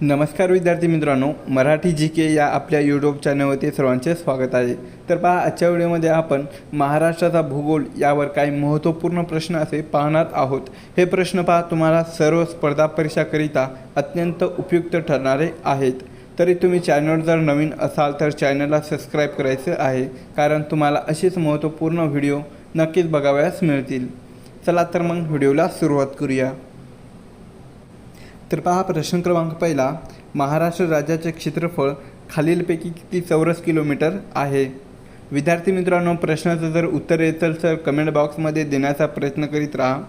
नमस्कार विद्यार्थी मित्रांनो मराठी जी के या आपल्या यूट्यूब चॅनलवरती सर्वांचे स्वागत आहे. तर पहा आजच्या व्हिडिओमध्ये आपण महाराष्ट्राचा भूगोल यावर काही महत्त्वपूर्ण प्रश्न असे पाहणार आहोत. हे प्रश्न पहा तुम्हाला सर्व स्पर्धा परीक्षाकरिता अत्यंत उपयुक्त ठरणारे आहेत. तरी तुम्ही चॅनलवर जर नवीन असाल तर चॅनलला सबस्क्राईब करायचं आहे कारण तुम्हाला अशीच महत्त्वपूर्ण व्हिडिओ नक्कीच बघावयास मिळतील. चला तर मग व्हिडिओला सुरुवात करूया. तर पहा प्रश्न क्रमांक पहिला. महाराष्ट्र राज्याचे क्षेत्रफळ खालीलपैकी किती चौरस किलोमीटर आहे? विद्यार्थी मित्रांनो प्रश्नाचं जर उत्तर येतं तर कमेंट बॉक्समध्ये देण्याचा प्रयत्न करीत राहा.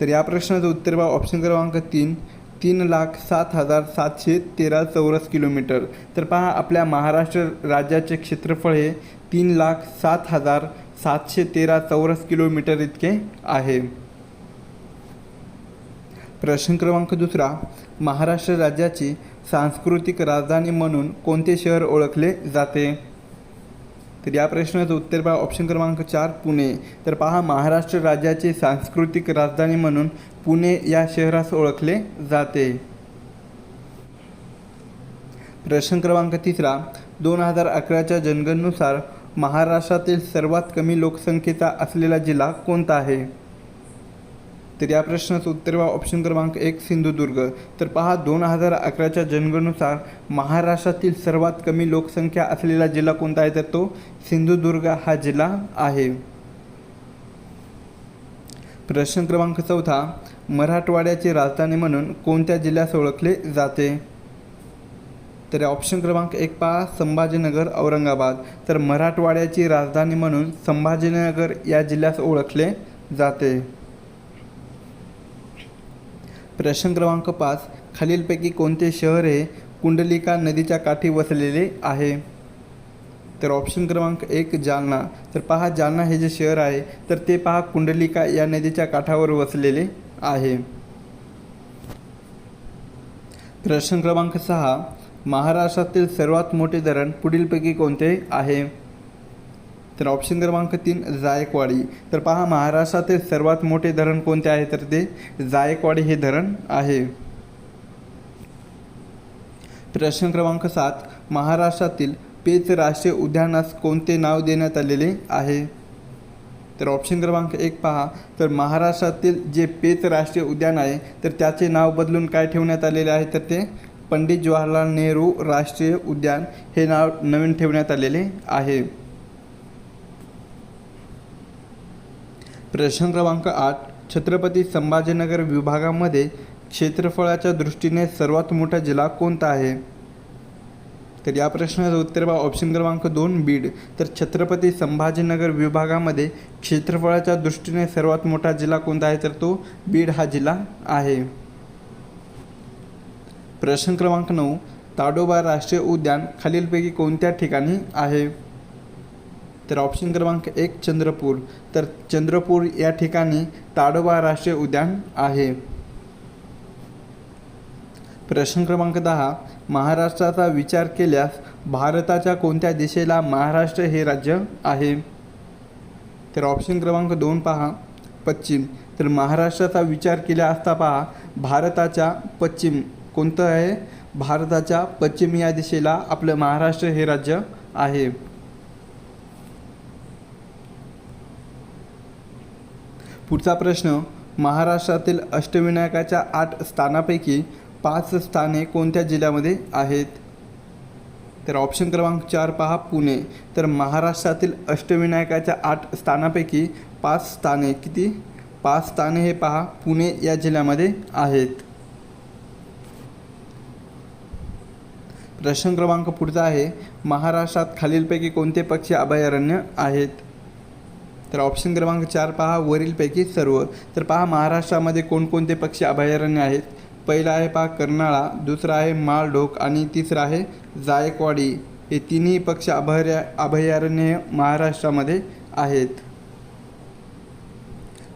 तर या प्रश्नाचं उत्तर बा ऑप्शन क्रमांक तीन. तीन लाख सात हजार सातशे तेरा चौरस किलोमीटर. तर पहा आपल्या महाराष्ट्र राज्याचे क्षेत्रफळ हे तीन लाख सात हजार सातशे तेरा चौरस किलोमीटर इतके आहे. प्रश्न क्रमांक दुसरा महाराष्ट्र राज्याची सांस्कृतिक राजधानी म्हणून कोणते शहर ओळखले जाते? तर या प्रश्नाचं उत्तर पहा ऑप्शन क्रमांक चार पुणे. तर पहा महाराष्ट्र राज्याची सांस्कृतिक राजधानी म्हणून पुणे या शहरास ओळखले जाते. प्रश्न क्रमांक तिसरा दोन हजार अकराच्या जनगणनुसार महाराष्ट्रातील सर्वात कमी लोकसंख्येचा असलेला जिल्हा कोणता आहे? तर या प्रश्नाचं उत्तर बा ऑप्शन क्रमांक एक सिंधुदुर्ग. तर पहा दोन हजार अकराच्या जनगणनुसार महाराष्ट्रातील सर्वात कमी लोकसंख्या असलेला जिल्हा कोणता आहे? तर तो सिंधुदुर्ग हा जिल्हा आहे. प्रश्न क्रमांक चौथा मराठवाड्याची राजधानी म्हणून कोणत्या जिल्ह्यास ओळखले जाते? तर ऑप्शन क्रमांक एक पहा संभाजीनगर औरंगाबाद. तर मराठवाड्याची राजधानी म्हणून संभाजीनगर या जिल्ह्यास ओळखले जाते. प्रश्न क्रमांक पाच खालीलपैकी कोणते शहर हे कुंडलिका नदीच्या काठी वसलेले आहे? तर ऑप्शन क्रमांक एक जालना. तर पहा जालना हे जे शहर आहे तर ते पहा कुंडलिका या नदीच्या काठावर वसलेले आहे. प्रश्न क्रमांक सहा महाराष्ट्रातील सर्वात मोठे धरण पुढीलपैकी कोणते आहे? तर ऑप्शन क्रमांक तीन जायकवाडी. तर पहा महाराष्ट्रातील सर्वात मोठे धरण कोणते आहे? तर ते जायकवाडी हे धरण आहे. प्रश्न क्रमांक सात महाराष्ट्रातील पेच राष्ट्रीय उद्यानास कोणते नाव देण्यात आलेले आहे? तर ऑप्शन क्रमांक एक पहा. तर महाराष्ट्रातील जे पेच राष्ट्रीय उद्यान आहे तर त्याचे नाव बदलून काय ठेवण्यात आलेले आहे? तर ते पंडित जवाहरलाल नेहरू राष्ट्रीय उद्यान हे नाव नवीन ठेवण्यात आलेले आहे. प्रश्न क्रमांक आठ छत्रपती संभाजीनगर विभागामध्ये क्षेत्रफळाच्या दृष्टीने सर्वात मोठा जिल्हा कोणता आहे? तर या प्रश्नाचं उत्तर बा ऑप्शन क्रमांक दोन बीड. तर छत्रपती संभाजीनगर विभागामध्ये क्षेत्रफळाच्या दृष्टीने सर्वात मोठा जिल्हा कोणता आहे? तर तो बीड हा जिल्हा आहे. प्रश्न क्रमांक नऊ ताडोबा राष्ट्रीय उद्यान खालीलपैकी कोणत्या ठिकाणी आहे? तर ऑप्शन क्रमांक एक चंद्रपूर. तर चंद्रपूर या ठिकाणी ताडोबा राष्ट्रीय उद्यान आहे. प्रश्न क्रमांक दहा. महाराष्ट्राचा विचार केल्यास भारताच्या कोणत्या दिशेला महाराष्ट्र हे राज्य आहे? तर ऑप्शन क्रमांक दोन पहा. पश्चिम. तर महाराष्ट्राचा विचार केला असता पहा भारताच्या पश्चिम कोणतं आहे? भारताच्या पश्चिम या दिशेला आपलं महाराष्ट्र हे राज्य आहे. पुढचा प्रश्न महाराष्ट्रातील अष्टविनायकाच्या आठ स्थानापैकी पाच स्थाने कोणत्या जिल्ह्यामध्ये आहेत? तर ऑप्शन क्रमांक चार पहा पुणे. तर महाराष्ट्रातील अष्टविनायकाच्या आठ स्थानापैकी पाच स्थाने किती? पाच स्थाने हे पहा पुणे या जिल्ह्यामध्ये आहेत. प्रश्न क्रमांक पुढचा आहे महाराष्ट्रात खालीलपैकी कोणते पक्षी अभयारण्य आहेत? तर ऑप्शन क्रमांक चार पहा वरीलपैकी सर्व. तर पहा महाराष्ट्रामध्ये कोणकोणते पक्षी अभयारण्य आहेत? पहिला आहे पहा कर्नाळा दुसरा आहे माळढोक आणि तिसरा आहे जायकवाडी. हे तिन्ही पक्षी अभया अभयारण्य महाराष्ट्रामध्ये आहेत.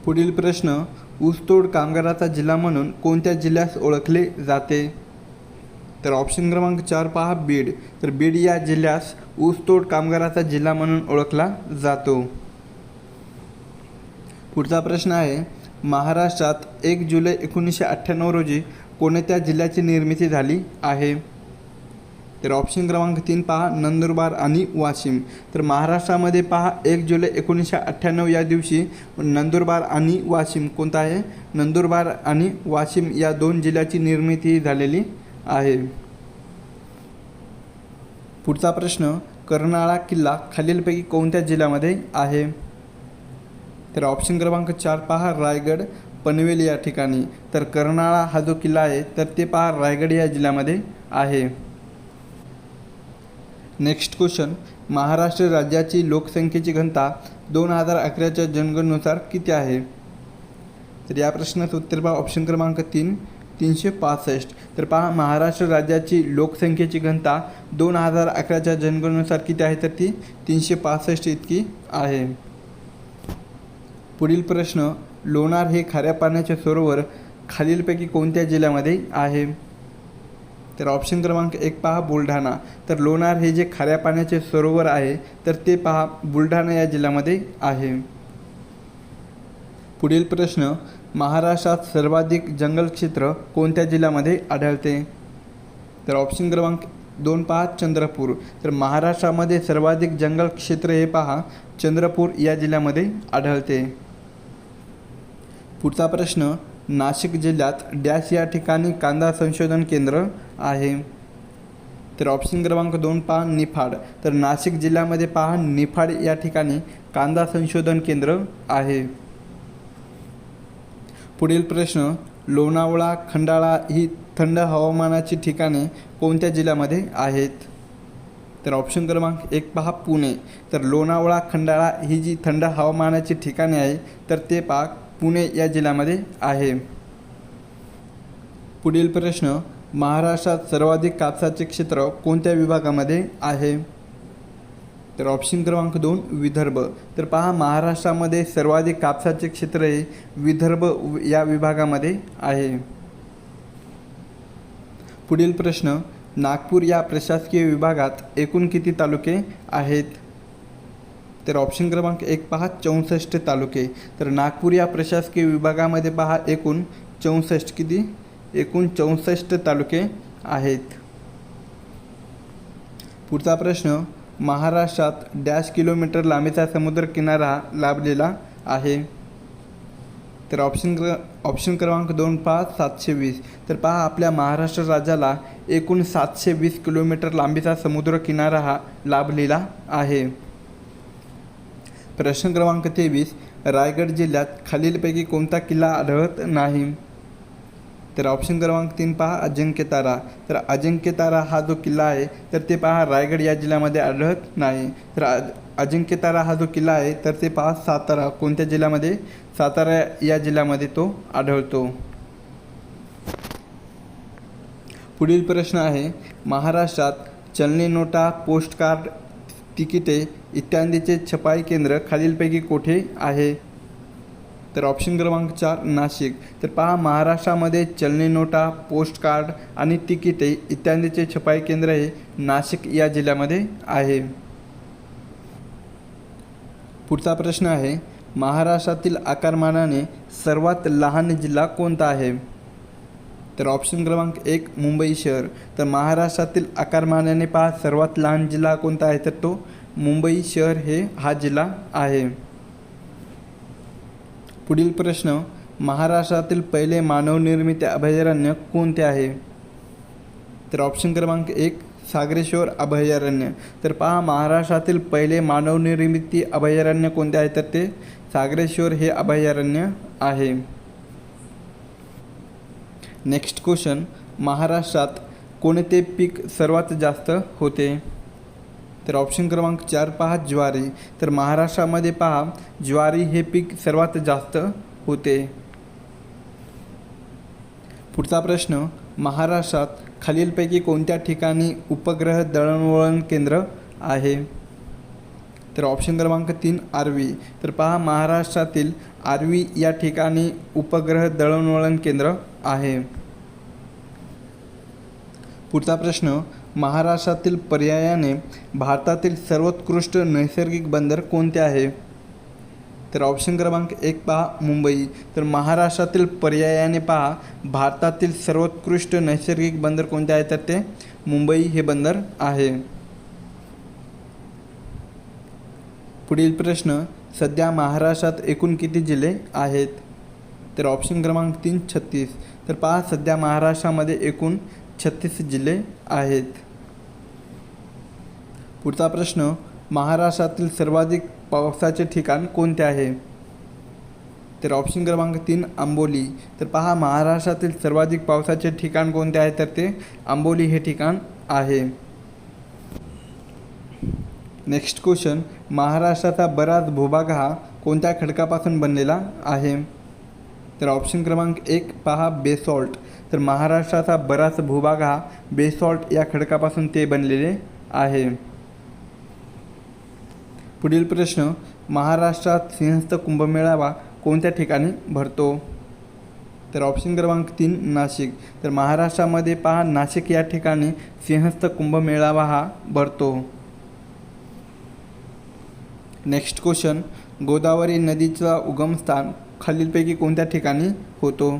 पुढील प्रश्न ऊसतोड कामगाराचा जिल्हा म्हणून कोणत्या जिल्ह्यास ओळखले जाते? तर ऑप्शन क्रमांक चार पहा बीड. तर बीड या जिल्ह्यास ऊसतोड कामगाराचा जिल्हा म्हणून ओळखला जातो. पुढचा प्रश्न आहे महाराष्ट्रात एक जुलै एकोणीसशे अठ्ठ्याण्णव रोजी कोणत्या जिल्ह्याची निर्मिती झाली आहे? तर ऑप्शन क्रमांक तीन पहा नंदुरबार आणि वाशिम. तर महाराष्ट्रामध्ये पहा एक जुलै एकोणीसशे अठ्ठ्याण्णव या दिवशी नंदुरबार आणि वाशिम कोणता आहे? नंदुरबार आणि वाशिम या दोन जिल्ह्याची निर्मिती झालेली आहे. पुढचा प्रश्न कर्नाळा किल्ला खालीलपैकी कोणत्या जिल्ह्यामध्ये आहे? तर ऑप्शन क्रमांक चार पहा रायगड पनवेल या ठिकाणी. तर कर्नाळा हा जो किल्ला आहे तर ते पहा रायगड या जिल्ह्यामध्ये आहे. नेक्स्ट क्वेश्चन महाराष्ट्र राज्याची लोकसंख्येची घनता दोन हजार अकराच्या जनगणनुसार किती आहे? तर या प्रश्नाचं उत्तर पहा ऑप्शन क्रमांक तीन तीनशे पासष्ट. तर पहा महाराष्ट्र राज्याची लोकसंख्येची घनता दोन हजार अकराच्या जनगणनुसार किती आहे? तर ती तीनशे पासष्ट इतकी आहे. पुढील प्रश्न लोणार हे खाऱ्या पाण्याचे सरोवर खालीलपैकी कोणत्या जिल्ह्यामध्ये आहे? तर ऑप्शन क्रमांक एक पहा बुलढाणा. तर लोणार हे जे खाऱ्या पाण्याचे सरोवर आहे तर ते पहा बुलढाणा या जिल्ह्यामध्ये आहे. पुढील प्रश्न महाराष्ट्रात सर्वाधिक जंगल क्षेत्र कोणत्या जिल्ह्यामध्ये आढळते? तर ऑप्शन क्रमांक दोन पहा चंद्रपूर. तर महाराष्ट्रामध्ये सर्वाधिक जंगल क्षेत्र हे पहा चंद्रपूर या जिल्ह्यामध्ये आढळते. पुढचा प्रश्न नाशिक जिल्ह्यात डॅश या ठिकाणी कांदा संशोधन केंद्र आहे. तर ऑप्शन क्रमांक दोन पहा निफाड. तर नाशिक जिल्ह्यामध्ये पहा निफाड या ठिकाणी कांदा संशोधन केंद्र आहे. पुढील प्रश्न लोणावळा खंडाळा ही थंड हवामानाची ठिकाणे कोणत्या जिल्ह्यामध्ये आहेत? तर ऑप्शन क्रमांक एक पहा पुणे. तर लोणावळा खंडाळा ही जी थंड हवामानाची ठिकाणे आहे तर ते पहा पुणे या जिल्ह्यामध्ये आहे. पुढील प्रश्न महाराष्ट्रात सर्वाधिक कापसाचे क्षेत्र कोणत्या विभागामध्ये आहे? तर ऑप्शन क्रमांक दोन विदर्भ. तर पहा महाराष्ट्रामध्ये सर्वाधिक कापसाचे क्षेत्र हे विदर्भ या विभागामध्ये आहे. पुढील प्रश्न नागपूर या प्रशासकीय विभागात एकूण किती तालुके आहेत? तर ऑप्शन क्रमांक एक पहा चौसष्ट तालुके. तर नागपूर या प्रशासकीय विभागामध्ये पहा एकूण चौसष्ट किती? एकूण चौसष्ट तालुके आहेत. पुढचा प्रश्न महाराष्ट्रात डॅश किलोमीटर लांबीचा समुद्र किनारा लाभलेला आहे. तर ऑप्शन क्र ऑप्शन क्रमांक दोन पहा सातशे वीस. तर पहा आपल्या महाराष्ट्र राज्याला एकूण सातशे वीस किलोमीटर लांबीचा समुद्र किनारा हा लाभलेला आहे. प्रश्न क्रमांक तेवीस रायगड जिल्ह्यात खालीलपैकी कोणता किल्ला आढळत नाही? तर ऑप्शन क्रमांक तीन पहा अजिंक्यतारा तर. अजिंक्यतारा हा जो किल्ला आहे तर ते पहा रायगड या जिल्ह्यामध्ये आढळत नाही. तर अजिंक्यतारा हा जो किल्ला आहे तर ते पहा सातारा. कोणत्या जिल्ह्यामध्ये? सातारा या जिल्ह्यामध्ये तो आढळतो. पुढील प्रश्न आहे महाराष्ट्रात चलनी नोटा पोस्टकार्ड तिकिटे इत्यादीचे छपाई केंद्र खालीलपैकी कोठे आहे? तर ऑप्शन क्रमांक चार नाशिक. तर पहा महाराष्ट्रामध्ये चलनी नोटा पोस्टकार्ड आणि तिकिटे इत्यादीचे छपाई केंद्र हे नाशिक या जिल्ह्यामध्ये आहे. पुढचा प्रश्न आहे महाराष्ट्रातील आकारमानाने सर्वात लहान जिल्हा कोणता आहे? तर ऑप्शन क्रमांक एक मुंबई शहर. तर महाराष्ट्रातील आकारमानाने पहा सर्वात लहान जिल्हा कोणता आहे? तर तो मुंबई शहर हे हा जिल्हा आहे. पुढील प्रश्न महाराष्ट्रातील पहिले मानवनिर्मित अभयारण्य कोणते आहे? तर ऑप्शन क्रमांक एक सागरेश्वर अभयारण्य. तर पहा महाराष्ट्रातील पहिले मानवनिर्मित अभयारण्य कोणते आहे? तर ते सागरेश्वर हे अभयारण्य आहे. नेक्स्ट क्वेश्चन महाराष्ट्रात कोणते पीक सर्वात जास्त होते? तर ऑप्शन क्रमांक चार पहा ज्वारी. तर महाराष्ट्रामध्ये पहा ज्वारी हे पीक सर्वात जास्त होते. पुढचा प्रश्न महाराष्ट्रात खालीलपैकी कोणत्या ठिकाणी उपग्रह दळणवळण केंद्र आहे? तर ऑप्शन क्रमांक तीन आर्वी. तर पहा महाराष्ट्रातील आर्वी या ठिकाणी उपग्रह दळणवळण केंद्र आहे. पुढचा प्रश्न महाराष्ट्रातील पर्यायाने भारतातील सर्वोत्कृष्ट नैसर्गिक बंदर कोणते आहे? तर ऑप्शन क्रमांक एक पहा मुंबई. तर महाराष्ट्रातील पर्यायाने पहा भारतातील सर्वोत्कृष्ट नैसर्गिक बंदर कोणते आहे? तर ते मुंबई हे बंदर आहे. पुढील प्रश्न सध्या महाराष्ट्रात एकूण किती जिल्हे आहेत? तर ऑप्शन क्रमांक तीन छत्तीस. तर पहा सध्या महाराष्ट्रामध्ये एकूण छत्तीस जिल्हे आहेत. पुढचा प्रश्न महाराष्ट्रातील सर्वाधिक पावसाचे ठिकाण कोणते आहे? तर ऑप्शन क्रमांक तीन आंबोली. तर पहा महाराष्ट्रातील सर्वाधिक पावसाचे ठिकाण कोणते आहे? तर ते आंबोली हे ठिकाण आहे. नेक्स्ट क्वेश्चन महाराष्ट्राचा बराच भूभाग हा कोणत्या खडकापासून बनलेला आहे? तर ऑप्शन क्रमांक एक पहा बेसॉल्ट तर महाराष्ट्राचा बराच भूभाग हा बेसॉल्ट या खडकापासून ते बनलेले आहे. पुढील प्रश्न महाराष्ट्रात सिंहस्थ कुंभमेळावा कोणत्या ठिकाणी भरतो? तर ऑप्शन क्रमांक तीन नाशिक. तर महाराष्ट्रामध्ये पहा नाशिक या ठिकाणी सिंहस्थ कुंभमेळावा हा भरतो. नेक्स्ट क्वेश्चन गोदावरी नदीचा उगमस्थान खालीलपैकी कोणत्या ठिकाणी होतो?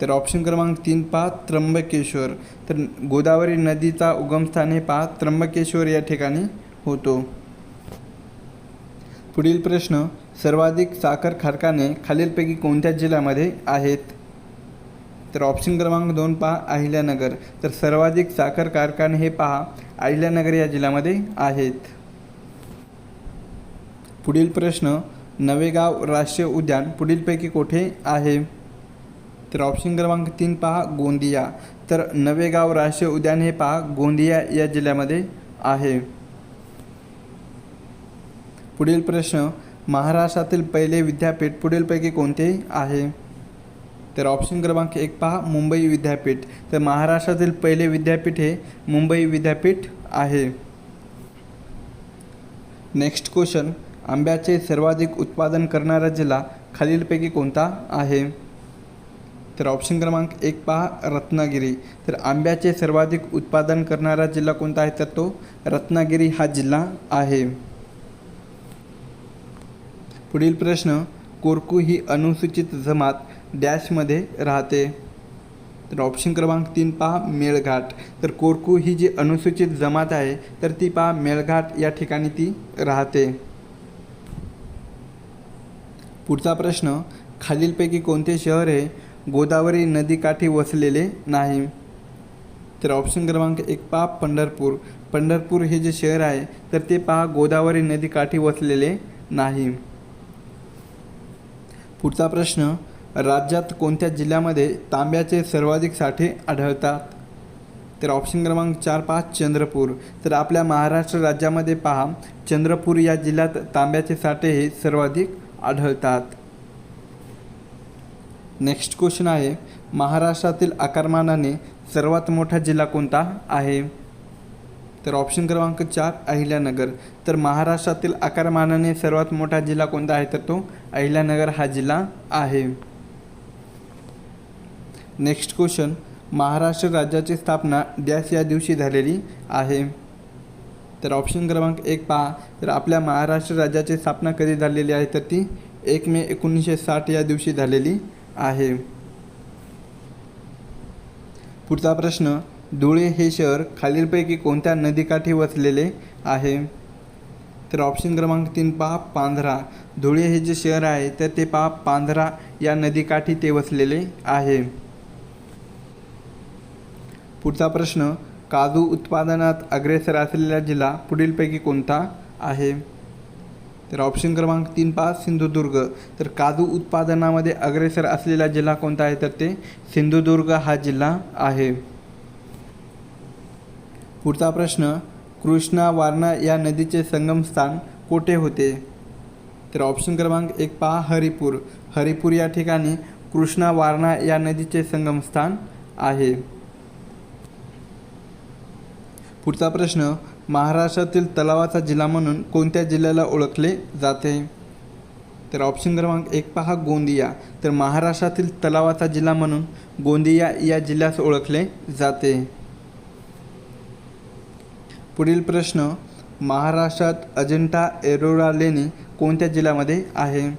तर ऑप्शन क्रमांक तीन पहा त्र्यंबकेश्वर. तर गोदावरी नदीचा उगमस्थान हे पहा त्र्यंबकेश्वर या ठिकाणी होतो. पुढील प्रश्न सर्वाधिक साखर कारखाने खालीलपैकी कोणत्या जिल्ह्यामध्ये आहेत? तर ऑप्शन क्रमांक दोन पहा अहिल्यानगर. तर सर्वाधिक साखर कारखाने हे पहा अहिल्यानगर या जिल्ह्यामध्ये आहेत. पुढील प्रश्न नवेगाव राष्ट्रीय उद्यान पुढीलपैकी कोठे आहे? तर ऑप्शन क्रमांक तीन पहा गोंदिया. तर नवेगाव राष्ट्रीय उद्यान हे पहा गोंदिया या जिल्ह्यामध्ये आहे. पुढील प्रश्न महाराष्ट्रातील पहिले विद्यापीठ पुढीलपैकी कोणते आहे? तर ऑप्शन क्रमांक एक पहा मुंबई विद्यापीठ. तर महाराष्ट्रातील पहिले विद्यापीठ हे मुंबई विद्यापीठ आहे. नेक्स्ट क्वेश्चन आंब्याचे सर्वाधिक उत्पादन करणारा जिल्हा खालीलपैकी कोणता आहे? तर ऑप्शन क्रमांक एक पहा रत्नागिरी. तर आंब्याचे सर्वाधिक उत्पादन करणारा जिल्हा कोणता आहे? तर तो रत्नागिरी हा जिल्हा आहे. पुढील प्रश्न कोरकू ही अनुसूचित जमात डॅशमध्ये राहते. तर ऑप्शन क्रमांक तीन पहा मेळघाट. तर कोरकू ही जी अनुसूचित जमात आहे तर ती पहा मेळघाट या ठिकाणी ती राहते. पुढचा प्रश्न खालीलपैकी कोणते शहर हे गोदावरी नदीकाठी वसलेले नाही? तर ऑप्शन क्रमांक एक पहा पंढरपूर. पंढरपूर हे जे शहर आहे तर ते पहा गोदावरी नदीकाठी वसलेले नाही. पुढचा प्रश्न राज्यात कोणत्या जिल्ह्यामध्ये तांब्याचे सर्वाधिक साठे आढळतात? तर ऑप्शन क्रमांक चार पाच चंद्रपूर. तर आपल्या महाराष्ट्र राज्यामध्ये पहा चंद्रपूर या जिल्ह्यात तांब्याचे साठे हे सर्वाधिक आढळतात. नेक्स्ट क्वेश्चन आहे महाराष्ट्रातील आकारमानाने सर्वात मोठा जिल्हा कोणता आहे? तर ऑप्शन क्रमांक चार अहिल्यानगर. तर महाराष्ट्रातील आकारमानाने सर्वात मोठा जिल्हा कोणता आहे? तर तो अहिल्यानगर हा जिल्हा आहे. नेक्स्ट क्वेश्चन महाराष्ट्र राज्याची स्थापना डॅश या दिवशी झालेली आहे. तर ऑप्शन क्रमांक एक पहा. तर आपल्या महाराष्ट्र राज्याची स्थापना कधी झालेली आहे? तर ती एक मे एकोणीसशे साठ या दिवशी झालेली आहे. पुढचा प्रश्न. धुळे हे शहर खालीलपैकी कोणत्या नदीकाठी वसलेले आहे? तर ऑप्शन क्रमांक तीन पहा पांझरा धुळे हे जे शहर आहे तर ते पहा पांझरा या नदीकाठी ते वसलेले आहे. पुढचा प्रश्न काजू उत्पादनात अग्रेसर असलेला जिल्हा पुढीलपैकी कोणता आहे? तर ऑप्शन क्रमांक तीन पाच सिंधुदुर्ग. तर काजू उत्पादनामध्ये अग्रेसर असलेला जिल्हा कोणता आहे? तर ते सिंधुदुर्ग हा जिल्हा आहे. पुढचा प्रश्न कृष्णा वारणा या नदीचे संगमस्थान कोठे होते? तर ऑप्शन क्रमांक एक पहा हरिपूर. हरिपूर या ठिकाणी कृष्णा वारणा या नदीचे संगमस्थान आहे. पुढचा प्रश्न महाराष्ट्रातील तलावाचा जिल्हा म्हणून कोणत्या जिल्ह्याला ओळखले जाते? तर ऑप्शन क्रमांक एक पहा गोंदिया. तर महाराष्ट्रातील तलावाचा जिल्हा म्हणून गोंदिया या जिल्ह्यास ओळखले जाते. पुढील प्रश्न महाराष्ट्रात अजिंठा एरोरा लेणी कोणत्या जिल्ह्यामध्ये आहे?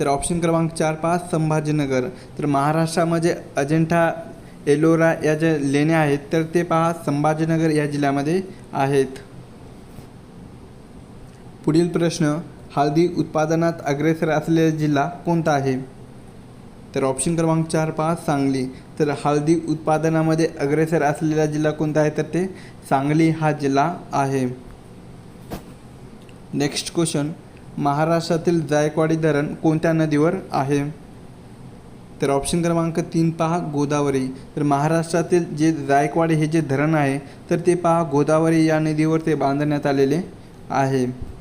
तर ऑप्शन क्रमांक चार पाच संभाजीनगर. तर महाराष्ट्रामध्ये अजिंठा एलोरा या ज्या लेण्या आहेत तर ते पहा संभाजीनगर या जिल्ह्यामध्ये आहेत. पुढील प्रश्न हळदी उत्पादनात अग्रेसर असलेला जिल्हा कोणता आहे? तर ऑप्शन क्रमांक चार पहा सांगली. तर हळदी उत्पादनामध्ये अग्रेसर असलेला जिल्हा कोणता आहे? तर ते सांगली हा जिल्हा आहे. नेक्स्ट क्वेश्चन महाराष्ट्रातील जायकवाडी धरण कोणत्या नदीवर आहे? तर ऑप्शन क्रमांक तीन पहा गोदावरी. तर महाराष्ट्रातील जे जायकवाडी हे जे धरण आहे तर ते पहा गोदावरी या नदीवर ते बांधण्यात आलेले आहे.